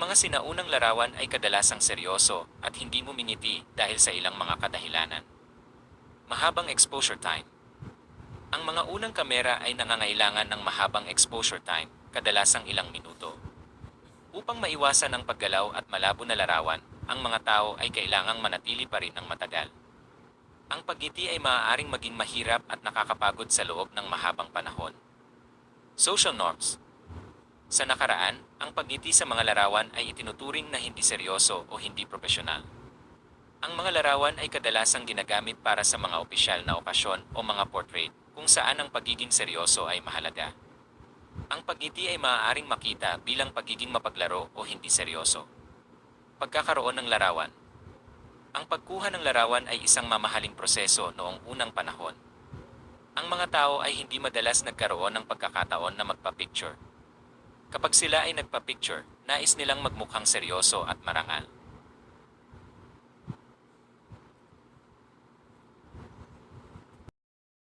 mga sinaunang larawan ay kadalasang seryoso at hindi mumingiti dahil sa ilang mga kadahilanan. Mahabang exposure time. Ang mga unang kamera ay nangangailangan ng mahabang exposure time, kadalasang ilang minuto. Upang maiwasan ang paggalaw at malabo na larawan, ang mga tao ay kailangang manatili pa rin ng matagal. Ang pagngiti ay maaaring maging mahirap at nakakapagod sa loob ng mahabang panahon. Social norms. Sa nakaraan, ang pagngiti sa mga larawan ay itinuturing na hindi seryoso o hindi profesional. Ang mga larawan ay kadalasang ginagamit para sa mga opisyal na okasyon o mga portrait, kung saan ang pagiging seryoso ay mahalaga. Ang pagngiti ay maaaring makita bilang pagiging mapaglaro o hindi seryoso. Pagkakaroon ng larawan. Ang pagkuha ng larawan ay isang mamahaling proseso noong unang panahon. Ang mga tao ay hindi madalas nagkaroon ng pagkakataon na magpa-picture. Kapag sila ay nagpa-picture, nais nilang magmukhang seryoso at marangal.